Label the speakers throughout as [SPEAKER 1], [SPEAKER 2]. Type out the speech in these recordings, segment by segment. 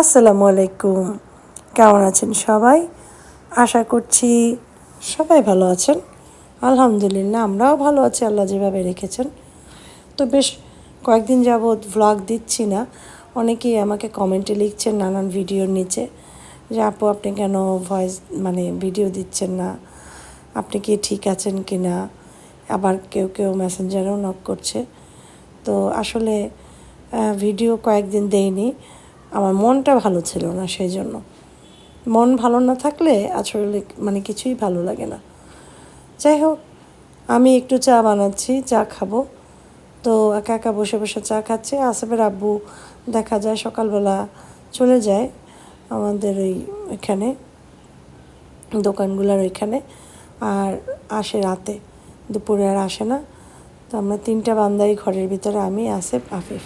[SPEAKER 1] আসসালামু আলাইকুম। কেমন আছেন সবাই? আশা করছি সবাই ভালো আছেন। আলহামদুলিল্লাহ, আমরাও ভালো আছি, আল্লাহ যেভাবে রেখেছেন। তো বেশ কয়েকদিন যাবৎ ভ্লগ দিচ্ছি না। অনেকেই আমাকে কমেন্টে লিখছেন নানান ভিডিওর নিচে যে, আপু, আপনি কেন ভয়েস মানে ভিডিও দিচ্ছেন না? আপনি কি ঠিক আছেন কি না আবার কেউ কেউ মেসেঞ্জারেও নক করছে। তো আসলে ভিডিও কয়েকদিন দেইনি। আমার মনটা ভালো ছিল না সেই জন্য। মন ভালো না থাকলে আসলে মানে কিছুই ভালো লাগে না। যাই হোক, আমি একটু চা বানাচ্ছি, চা খাব। তো একা একা বসে বসে চা খাচ্ছি। আসেফের আব্বু দেখা যায় সকালবেলা চলে যায় আমাদের ওই এখানে, দোকানগুলোর ওইখানে। আর আসে রাতে, দুপুরে আর আসে না। তো আমরা তিনটা বান্দাই ঘরের ভিতরে, আমি, আসেফ, আফিফ।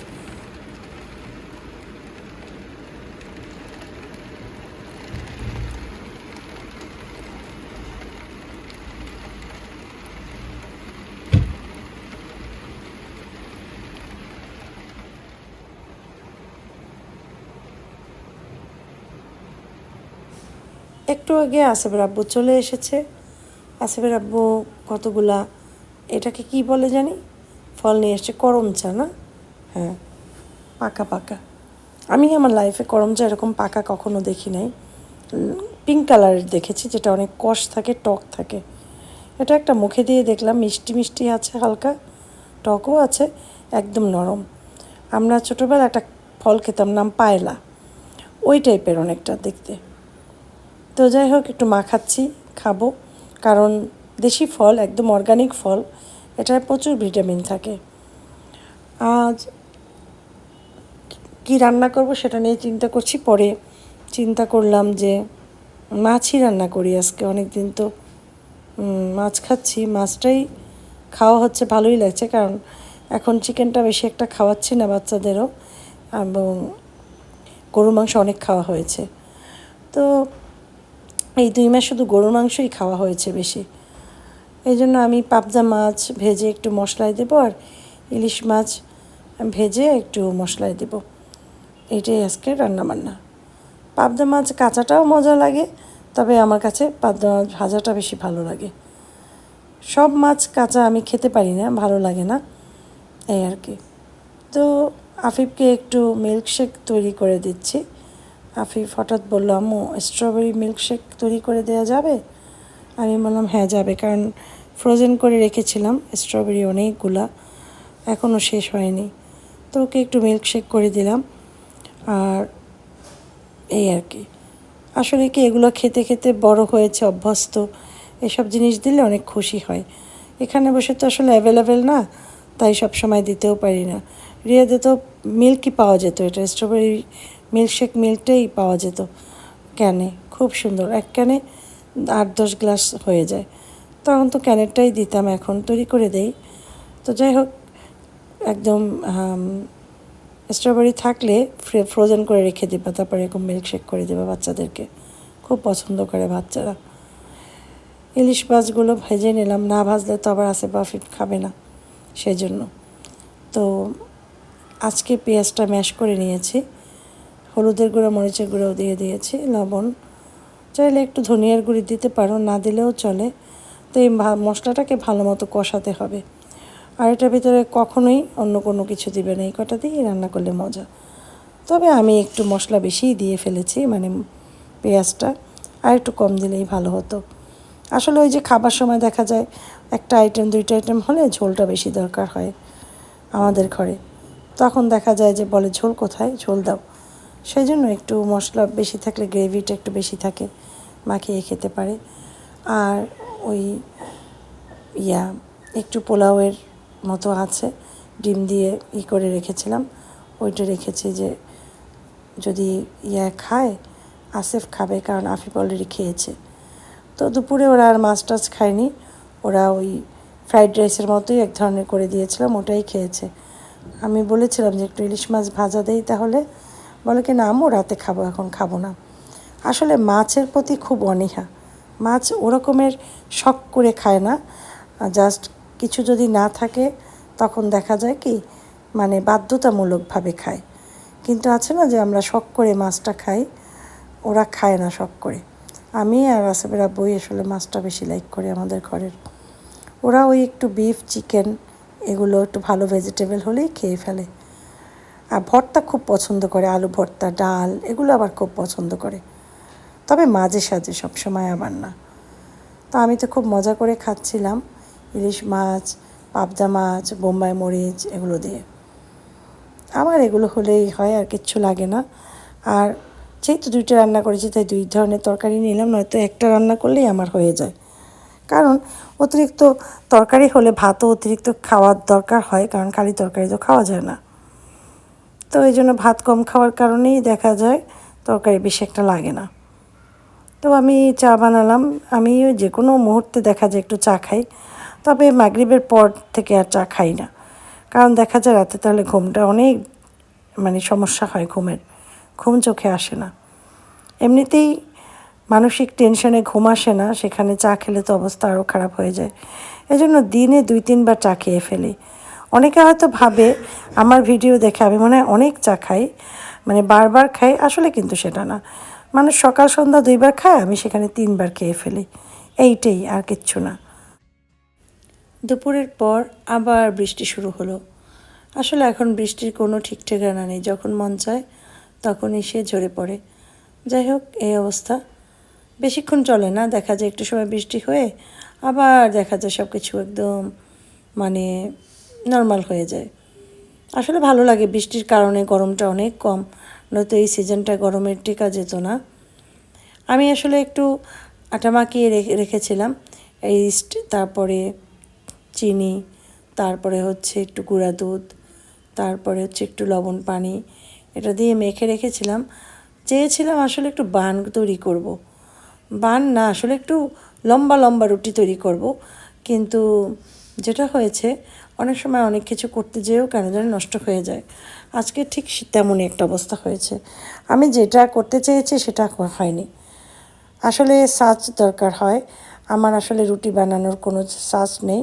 [SPEAKER 1] একটু আগে আসেফের আব্বু চলে এসেছে। আসেফের আব্বু কতগুলা, এটাকে কি বলে জানি? ফল নিয়ে এসছে, করম চা না? হ্যাঁ পাকা পাকা। আমি আমার লাইফে করম চা এরকম পাকা কখনো দেখি নাই। পিঙ্ক কালারের দেখেছি, যেটা অনেক কষ থাকে, টক থাকে। এটা একটা মুখে দিয়ে দেখলাম, মিষ্টি মিষ্টি আছে হালকা, টকও আছে, একদম নরম। আমরা ছোটোবেলা একটা ফল খেতাম, নাম পায়লা। ওই টাইপের অনেকটা দেখতে। তো যাই হোক, একটু মাখাচ্ছি খাব। কারণ দেশি ফল, একদম অর্গানিক ফল এটায় প্রচুর ভিটামিন থাকে। আজ কি রান্না করব সেটা নিয়ে চিন্তা করছি। পরে চিন্তা করলাম যে মাছই রান্না করি আজকে। অনেক দিন তো মাছ খাচ্ছি। মাছটাই খাওয়া হচ্ছে, ভালোই লাগছে। কারণ এখন চিকেনটা বেশি একটা খাওয়াচ্ছি না বাচ্চাদেরও। এবং গরুর মাংস অনেক খাওয়া হয়েছে। তো এই দুই মাস শুধু গরুর মাংসই খাওয়া হয়েছে বেশি। এই জন্য আমি পাবদা মাছ ভেজে একটু মশলায় দেবো আর ইলিশ মাছ ভেজে একটু মশলায় দেবো। এটাই আজকে রান্না বান্না পাবদা মাছ কাঁচাটাও মজা লাগে, তবে আমার কাছে পাবদা মাছ ভাজাটা বেশি ভালো লাগে। সব মাছ কাঁচা আমি খেতে পারি না, ভালো লাগে না, এই আর কি। তো আফিফকে একটু মিল্কশেক তৈরি করে দিচ্ছি। আফিফ হঠাৎ বলল, আম্মু স্ট্রবেরি মিল্কশেক তৈরি করে দেওয়া যাবে? আমি বললাম হ্যাঁ যাবে, কারণ ফ্রোজেন করে রেখেছিলাম স্ট্রবেরি অনেকগুলা এখনও শেষ হয়নি। তো ওকে একটু মিল্কশেক করে দিলাম, আর এই আর কি। আসলে কি, এগুলো খেতে খেতে বড় হয়েছে, অভ্যস্ত, এসব জিনিস দিলে অনেক খুশি হয়। এখানে বসে তো আসলে অ্যাভেলেবেল না, তাই সব সময় দিতেও পারি না। রিয়াদে তো মিল্কই পাওয়া যেত, এটা স্ট্রবেরি মিল্কশেক মিল্কটাই পাওয়া যেত। ক্যানে, খুব সুন্দর। এক ক্যানে আট দশ গ্লাস হয়ে যায়। তখন তো ক্যানেরটাই দিতাম, এখন তৈরি করে দেই। তো যাই হোক, একদম স্ট্রবেরি থাকলে ফ্রোজেন করে রেখে দেবা। তারপরে এরকম মিল্কশেক করে দেবে বাচ্চাদেরকে। খুব পছন্দ করে বাচ্চারা। ইলিশ মাছগুলো ভেজে নিলাম। না ভাজলে তো আবার আসে বাফিট খাবে না সেই জন্য তো আজকে পেঁয়াজটা ম্যাশ করে নিয়েছি। হলুদের গুঁড়ো, মরিচের গুঁড়োও দিয়ে দিয়েছি, লবণ। চাইলে একটু ধনিয়ার গুঁড়ি দিতে পারো, না দিলেও চলে। তো এই মশলাটাকে ভালো মতো কষাতে হবে। আর এটার ভিতরে কখনোই অন্য কোনো কিছু দিবে না। এই কটা দিয়েই রান্না করলে মজা। তবে আমি একটু মশলা বেশিই দিয়ে ফেলেছি মানে পেঁয়াজটা। আর একটু কম দিলেই ভালো হতো। আসলে ওই যে খাবার সময় দেখা যায়, একটা আইটেম দুইটা আইটেম হলে ঝোলটা বেশি দরকার হয় আমাদের ঘরে। তখন দেখা যায় যে বলে, ঝোল কোথায়? ঝোল দাও। সেই জন্য একটু মশলা বেশি থাকলে গ্রেভিটা একটু বেশি থাকে, মাখিয়ে খেতে পারে। আর ওই ইয়া, একটু পোলাওয়ের মতো আছে, ডিম দিয়ে ই করে রেখেছিলাম। ওইটা রেখেছি যে যদি ইয়া খায়, আসেফ খাবে কারণ আফিফ অলরেডি খেয়েছে। তো দুপুরে ওরা আর মাছ টাছ খায়নি, ওরা ওই ফ্রাইড রাইসের মতোই এক ধরনের করে দিয়েছিলাম, ওটাই খেয়েছে। আমি বলেছিলাম যে একটু ইলিশ মাছ ভাজা দেই তাহলে বলে কি, না, আম্মু, রাতে খাব, এখন খাব না। আসলে মাছের প্রতি খুব অনীহা। মাছ ওরকমের শখ করে খায় না। জাস্ট কিছু যদি না থাকে, তখন দেখা যায় কি মানে বাধ্যতামূলকভাবে খায়। কিন্তু আছে না যে, আমরা শখ করে মাছটা খাই, ওরা খায় না শখ করে। আমি আর আসবের বই আসলে মাছটা বেশি লাইক করি আমাদের ঘরের। ওরা ওই একটু বিফ চিকেন এগুলো একটু ভালো ভেজিটেবল হলেই খেয়ে ফেলে। আর ভর্তা খুব পছন্দ করে, আলু ভর্তা, ডাল, এগুলো আবার খুব পছন্দ করে। তবে মাঝে সাঝে সবসময় আবার না। তো আমি তো খুব মজা করে খাচ্ছিলাম, ইলিশ মাছ, পাবদা মাছ, বোম্বাই মরিচ, এগুলো দিয়ে। আমার এগুলো হলেই হয় আর কিচ্ছু লাগে না। আর যেহেতু দুইটা রান্না করেছি, তাই দুই ধরনের তরকারি নিলাম, নয়তো একটা রান্না করলেই আমার হয়ে যায়। কারণ অতিরিক্ত তরকারি হলে ভাতও অতিরিক্ত খাওয়ার দরকার হয়, কারণ খালি তরকারি তো খাওয়া যায় না। তো এই জন্য ভাত কম খাওয়ার কারণেই দেখা যায় তরকারি বেশি একটা লাগে না। তো আমি চা বানালাম, আমি যে কোনো মুহূর্তে দেখা যায় একটু চা খাই, তবে মাগরিবের পর থেকে আর চা খাই না। কারণ দেখা যায় রাতে তাহলে ঘুমটা অনেক মানে সমস্যা হয় ঘুমের, ঘুম চোখে আসে না। এমনিতেই মানসিক টেনশনে ঘুম আসে না, সেখানে চা খেলে তো অবস্থা আরও খারাপ হয়ে যায়। এজন্য দিনে দুই তিনবার চা খেয়ে ফেলি। অনেকে হয়তো ভাবে, আমার ভিডিও দেখে আমি মনে হয় অনেক চা খাই মানে বারবার খাই, আসলে কিন্তু সেটা না। মানে সকাল সন্ধ্যা দুইবার খায়, আমি সেখানে তিনবার খেয়ে ফেলি। এইটাই আর কিচ্ছু না। দুপুরের পর আবার বৃষ্টি শুরু হলো। আসলে এখন বৃষ্টির কোনো ঠিক ঠিকানা নেই। যখন মন চায় তখন এসে ঝরে পড়ে। যাই হোক, এই অবস্থা। বেশিক্ষণ চলে না, দেখা যায় একটু সময় বৃষ্টি হয়ে আবার দেখা যায় সব কিছু একদম মানে নর্মাল হয়ে যায়। আসলে ভালো লাগে, বৃষ্টির কারণে গরমটা অনেক কম, নয়তো এই সিজনটা গরমের টিকা যেত না। আমি আসলে একটু আটা মাখিয়ে রেখে, রেখেছিলাম ইস্ট তারপরে চিনি, তারপরে হচ্ছে একটু গুঁড়া দুধ, তারপরে হচ্ছে একটু লবণ পানি, এটা দিয়ে মেখে রেখেছিলাম। চেয়েছিলাম আসলে একটু বান তৈরি করব। বান না, আসলে একটু লম্বা লম্বা রুটি তৈরি করব, কিন্তু যেটা হয়েছে অনেক সময় অনেক কিছু করতে যেয়েও কেন জানি নষ্ট হয়ে যায়। আজকে ঠিক তেমনই একটা অবস্থা হয়েছে। আমি যেটা করতে চেয়েছি সেটা হয়নি। আসলে সাজ দরকার হয়। আমার আসলে রুটি বানানোর কোনো সাজ নেই।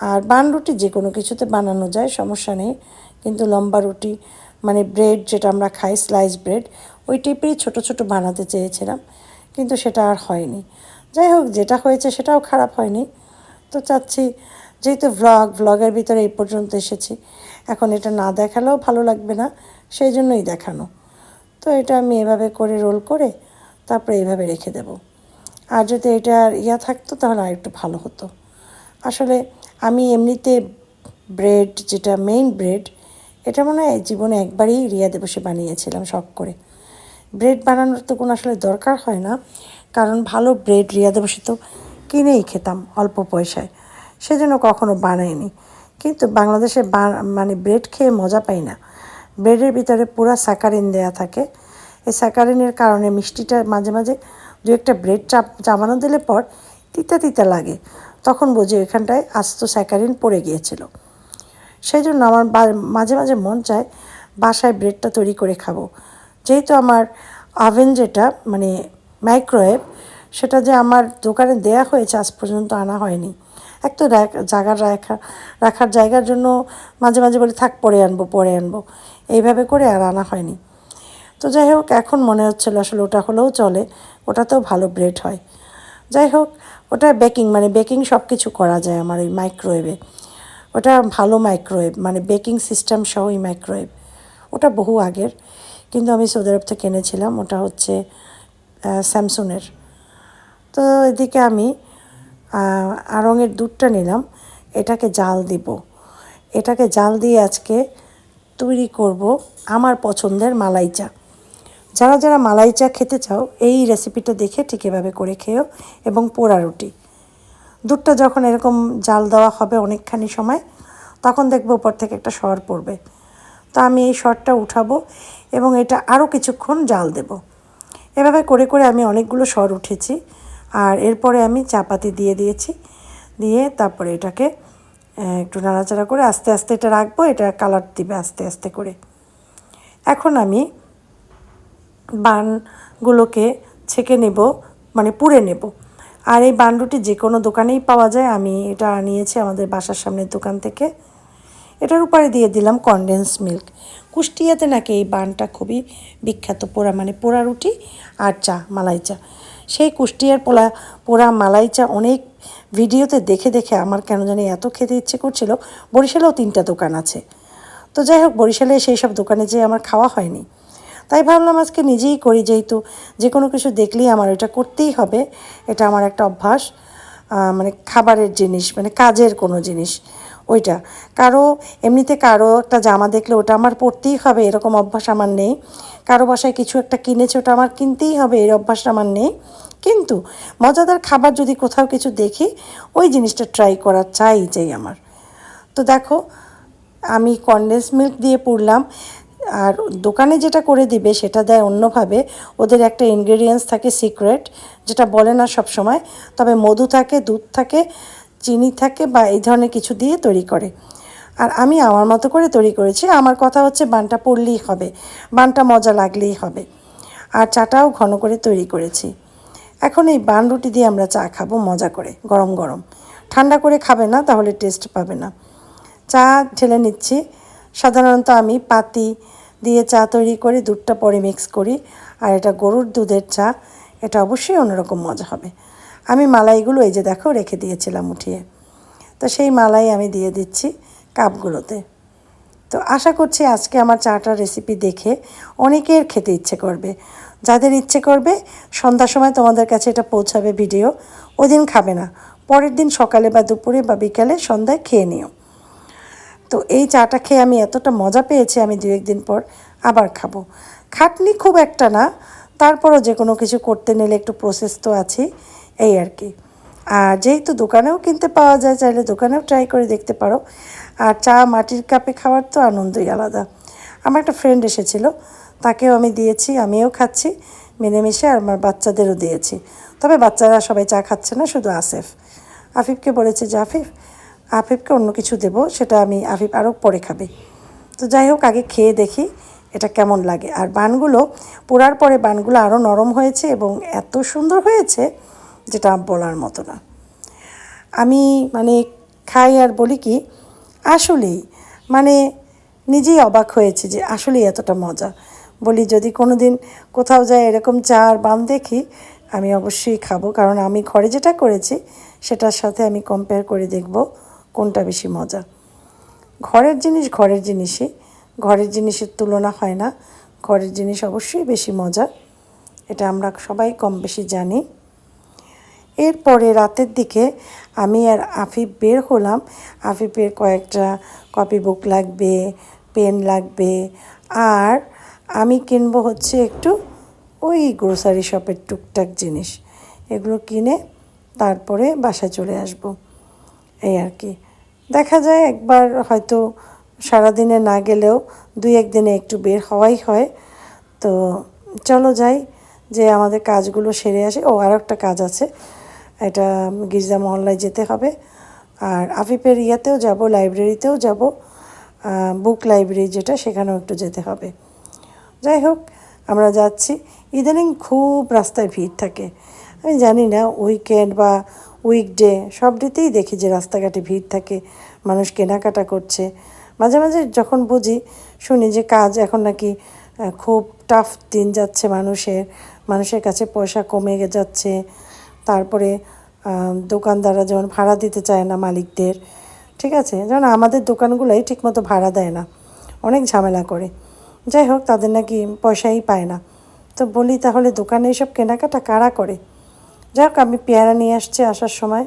[SPEAKER 1] আর বান রুটি যে কোনো কিছুতে বানানো যায়, সমস্যা নেই। কিন্তু লম্বা রুটি মানে ব্রেড যেটা আমরা খাই স্লাইস ব্রেড ওই টাইপেরই ছোটো ছোটো বানাতে চেয়েছিলাম। কিন্তু সেটা আর হয়নি। যাই হোক, যেটা হয়েছে সেটাও খারাপ হয়নি। তো চাচ্ছি যেহেতু ভ্লগ ভ্লগের ভিতরে এই পর্যন্ত এসেছি, এখন এটা না দেখালেও ভালো লাগবে না, সেই জন্যই দেখানো। তো এটা আমি এভাবে করে রোল করে তারপরে এইভাবে রেখে দেব। আর যদি এটার ইয়া থাকতো তাহলে আর একটু ভালো হতো। আসলে আমি এমনিতে ব্রেড যেটা মেইন ব্রেড এটা মনে হয় জীবনে একবারই রিয়াদে বসে বানিয়েছিলাম শখ করে। ব্রেড বানানোর তো কোনো আসলে দরকার হয় না, কারণ ভালো ব্রেড রিয়াদে বসে তো কিনেই খেতাম অল্প পয়সায়। সেজন্য কখনো বানাইনি। কিন্তু বাংলাদেশে মানে ব্রেড খেয়ে মজা পাই না। ব্রেডের ভিতরে পুরো স্যাকারিন দেয়া থাকে। এই স্যাকারিনের কারণে মিষ্টিটা মাঝে মাঝে দু একটা ব্রেড চাপ চাবানো দিলে পর তিতা তিতা লাগে। তখন বুঝি এখানটায় আস্ত স্যাকারিন পড়ে গিয়েছিল। সেই জন্য আমার মাঝে মাঝে মন চায় বাসায় ব্রেডটা তৈরি করে খাব। যেহেতু আমার আভেন যেটা মানে মাইক্রোওয়েভ, সেটা যে আমার দোকানে দেয়া হয়েছে আজ পর্যন্ত আনা হয়নি। এক তো জায়গার রাখা, রাখার জায়গার জন্য মাঝে মাঝে বলে, থাক, পরে আনব পরে আনব। এইভাবে করে আর আনা হয়নি। তো যাই হোক, এখন মনে হচ্ছিল আসলে ওটা হলেও চলে, ওটাতেও ভালো ব্রেড হয়। যাই হোক, ওটা বেকিং মানে বেকিং সব কিছু করা যায় আমার ওই মাইক্রোওয়েভে ওটা ভালো মাইক্রোওয়েভ মানে বেকিং সিস্টেম সহ ওই মাইক্রোওয়েভ ওটা বহু আগের, কিন্তু আমি সৌদি আরব থেকে কিনেছিলাম ওটা হচ্ছে স্যামসুনের তো এদিকে আমি আড়ঙের দুধটা নিলাম। এটাকে জাল দিব। এটাকে জাল দিয়ে আজকে তৈরি করব আমার পছন্দের মালাই চা। যারা যারা মালাই চা খেতে চাও, এই রেসিপিটা দেখে ঠিক এভাবে করে খেও এবং পোড়া রুটি। দুধটা যখন এরকম জাল দেওয়া হবে অনেকখানি সময়, তখন দেখব উপর থেকে একটা সর পড়বে। তো আমি এই সরটা উঠাবো এবং এটা আরও কিছুক্ষণ জাল দেব। এভাবে করে করে আমি অনেকগুলো সর উঠেছি। আর এরপরে আমি চাপাতি দিয়ে দিয়েছি। দিয়ে তারপরে এটাকে একটু নাড়াচাড়া করে আস্তে আস্তে এটা রাখব, এটা কালার দিবে আস্তে আস্তে করে। এখন আমি বানগুলোকে ছেঁকে নেব মানে পুড়ে নেব। আর এই বানরুটি যে কোনো দোকানেই পাওয়া যায়। আমি এটা আনিয়েছি আমাদের বাসার সামনের দোকান থেকে। এটার উপরে দিয়ে দিলাম কনডেন্স মিল্ক কুষ্টিয়াতে নাকি এই বানটা খুবই বিখ্যাত পোড়া মানে পোড়া রুটি আর চা, মালাই চা। সেই কুষ্টিয়ার পোলা, পোড়া মালাইচা অনেক ভিডিওতে দেখে দেখে আমার কেন জানি এত খেতে ইচ্ছে করছিল। বরিশালেও তিনটা দোকান আছে। তো যাই হোক, বরিশালে সেই সব দোকানে যেয়ে আমার খাওয়া হয়নি। তাই ভাবলাম আজকে নিজেই করি, যেহেতু যে কোনো কিছু দেখলেই আমার এটা করতেই হবে। এটা আমার একটা অভ্যাস। মানে খাবারের জিনিস মানে কাজের কোনো জিনিস, ওইটা। কারও, এমনিতে কারও একটা জামা দেখলে ওটা আমার পরতেই হবে, এরকম অভ্যাস আমার নেই। কারও বাসায় কিছু একটা কিনেছে, ওটা আমার কিনতেই হবে, এর অভ্যাসটা আমার নেই। কিন্তু মজাদার খাবার যদি কোথাও কিছু দেখি, ওই জিনিসটা ট্রাই করার চাই চাই আমার। তো দেখো, আমি কনডেন্স মিল্ক দিয়ে পুড়লাম আর দোকানে যেটা করে দিবে সেটা দেয় অন্যভাবে। ওদের একটা ইনগ্রেডিয়েন্টস থাকে সিক্রেট যেটা বলে না সব সময় তবে মধু থাকে, দুধ থাকে, চিনি থাকে বা এই ধরনের কিছু দিয়ে তৈরি করে। আর আমি আমার মতো করে তৈরি করেছি। আমার কথা হচ্ছে, বানটা পড়লেই হবে, বানটা মজা লাগলেই হবে। আর চাটাও ঘন করে তৈরি করেছি। এখন এই বান রুটি দিয়ে আমরা চা খাব, মজা করে, গরম গরম। ঠান্ডা করে খাবে না, তাহলে টেস্ট পাবে না। চা ঢেলে নিচ্ছি। সাধারণত আমি পাতি দিয়ে চা তৈরি করি দুধটা পরে মিক্স করি। আর এটা গরুর দুধের চা, এটা অবশ্যই অন্যরকম মজা হবে। আমি মালাইগুলো এই যে দেখো, রেখে দিয়েছিলাম উঠিয়ে। তো সেই মালাই আমি দিয়ে দিচ্ছি। কাপগুলোতে। তো আশা করছি আজকে আমার চাটার রেসিপি দেখে অনেকের খেতে ইচ্ছে করবে। যাদের ইচ্ছে করবে, সন্ধ্যার সময় তোমাদের কাছে এটা পৌঁছাবে ভিডিও ওই দিন খাবে না। পরের দিন সকালে বা দুপুরে বা বিকালে সন্ধ্যায় খেয়ে নিও। তো এই চাটা খেয়ে আমি এতটা মজা পেয়েছি, আমি দু একদিন পর আবার খাব। খাটনি খুব একটা না, তারপরও যে কোনো কিছু করতে নিলে একটু প্রসেস তো আছে এই আর কি। আর যেহেতু দোকানেও কিনতে পাওয়া যায়, চাইলে দোকানেও ট্রাই করে দেখতে পারো। আর চা মাটির কাপে খাওয়ার তো আনন্দই আলাদা। আমার একটা ফ্রেন্ড এসেছিল, তাকেও আমি দিয়েছি, আমিও খাচ্ছি, মিলেমিশে আর আমার বাচ্চাদেরও দিয়েছি। তবে বাচ্চারা সবাই চা খাচ্ছে না, শুধু আসেফ। আফিফকে বলেছে যে, আফিফ, আফিফকে অন্য কিছু দেবো, সেটা আমি, আফিফ আরও পরে খাবে। তো যাই হোক, আগে খেয়ে দেখি এটা কেমন লাগে। আর বানগুলো, পোড়ার পরে বানগুলো আরও নরম হয়েছে এবং এত সুন্দর হয়েছে যেটা বলার মতো না। আমি মানে খাই আর বলি কি আসলেই মানে নিজেই অবাক হয়েছে যে আসলেই এতটা মজা। বলি, যদি কোনো দিন কোথাও যায় এরকম চা আর বান দেখি, আমি অবশ্যই খাব। কারণ আমি ঘরে যেটা করেছি, সেটার সাথে আমি কম্পেয়ার করে দেখব কোনটা বেশি মজা। ঘরের জিনিস ঘরের জিনিসই। ঘরের জিনিসের তুলনা হয় না। ঘরের জিনিস অবশ্যই বেশি মজা। এটা আমরা সবাই কম বেশি জানি। এরপরে রাতের দিকে আমি আর আফিফ বের হলাম। আফিফের কয়েকটা কপি বুক লাগবে পেন লাগবে। আর আমি কিনবো হচ্ছে একটু ওই গ্রোসারি শপের টুকটাক জিনিস। এগুলো কিনে তারপরে বাসায় চলে আসব। এই আর কি। দেখা যায় একবার হয়তো সারাদিনে না গেলেও দুই একদিনে একটু বের হওয়াই হয়। তো চলো যাই যে আমাদের কাজগুলো সেরে আসে। ও আর একটা কাজ আছে। এটা গির্জা মহল্লায় যেতে হবে। আর আফিফের ইয়াতেও যাব, লাইব্রেরিতেও যাব। বুক লাইব্রেরি যেটা, সেখানেও একটু যেতে হবে। যাই হোক, আমরা যাচ্ছি। ইদানিং খুব রাস্তায় ভিড় থাকে। আমি জানি না, উইকেন্ড বা উইকডে সব ডেতেই দেখি যে রাস্তাঘাটে ভিড় থাকে, মানুষ কেনাকাটা করছে। মাঝে মাঝে যখন বুঝি, শুনি যে কাজ এখন নাকি খুব টাফ দিন যাচ্ছে মানুষের। মানুষের কাছে পয়সা কমে যাচ্ছে। তারপরে দোকানদাররা যেমন ভাড়া দিতে চায় না মালিকদের, ঠিক আছে? যেমন আমাদের দোকানগুলোই ঠিকমতো ভাড়া দেয় না, অনেক ঝামেলা করে। যাই হোক, তাদের নাকি পয়সাই পায় না। তো বলি তাহলে দোকানে এসব কেনাকাটা কারা করে? যাই হোক, আমি পেয়ারা নিয়ে আসছি আসার সময়।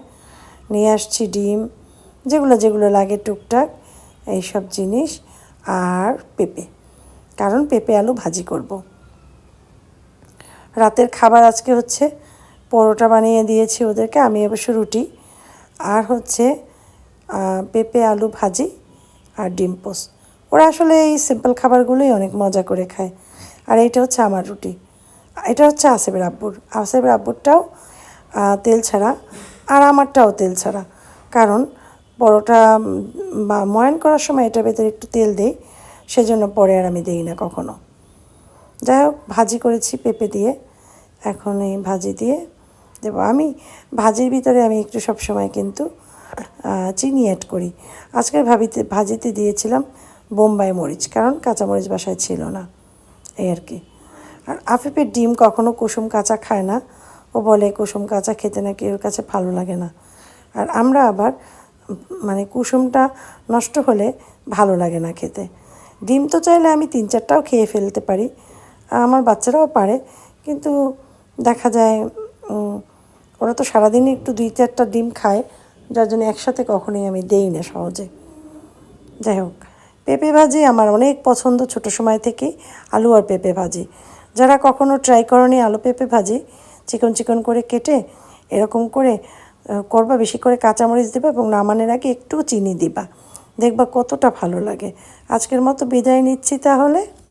[SPEAKER 1] নিয়ে আসছি ডিম, যেগুলো যেগুলো লাগে টুকটাক, এইসব জিনিস আর পেঁপে। কারণ পেঁপে আলু ভাজি করব। রাতের খাবার আজকে হচ্ছে পরোটা বানিয়ে দিয়েছি ওদেরকে, আমি অবশ্য রুটি। আর হচ্ছে পেঁপে, আলু ভাজি আর ডিম পোস্ট ওরা আসলে এই সিম্পল খাবারগুলোই অনেক মজা করে খায়। আর এইটা হচ্ছে আমার রুটি। এটা হচ্ছে আসেবের আব্বুর। আসেবের আব্বুরটাও তেল ছাড়া আর আমারটাও তেল ছাড়া। কারণ পরোটা বা ময়ন করার সময় এটা ভেতরে একটু তেল দেই, সেজন্য পরে আর আমি দিই না কখনো। যাই হোক, ভাজি করেছি পেঁপে দিয়ে। এখন এই ভাজি দিয়ে দেবো। আমি ভাজির ভিতরে আমি একটু সব সময় কিন্তু চিনি অ্যাড করি। আজকের ভাবিতে, ভাজিতে দিয়েছিলাম বোম্বাই মরিচ, কারণ কাঁচামরিচ বাসায় ছিল না, এই আর কি। আর আফিফের ডিম কখনো কুসুম কাঁচা খায় না, ও বলে কুসুম কাঁচা খেতে নাকি ওর কাছে ভালো লাগে না। আর আমরা আবার মানে কুসুমটা নষ্ট হলে ভালো লাগে না খেতে। ডিম তো চাইলে আমি তিন চারটাও খেয়ে ফেলতে পারি, আমার বাচ্চারাও পারে, কিন্তু দেখা যায় ওরা তো সারাদিনই একটু দুই চারটা ডিম খায়, যার জন্য একসাথে কখনোই আমি দেই না সহজে। যাই হোক, পেঁপে ভাজি আমার অনেক পছন্দ ছোট সময় থেকেই, আলু আর পেঁপে ভাজি। যারা কখনো ট্রাই করনি আলু পেঁপে ভাজি, চিকন চিকন করে কেটে, এরকম করে করবা, বেশি করে কাঁচামরিচ দিবা এবং নামানোর আগে একটু চিনি দিবা। দেখবা কতটা ভালো লাগে। আজকের মতো বিদায় নিচ্ছি তাহলে।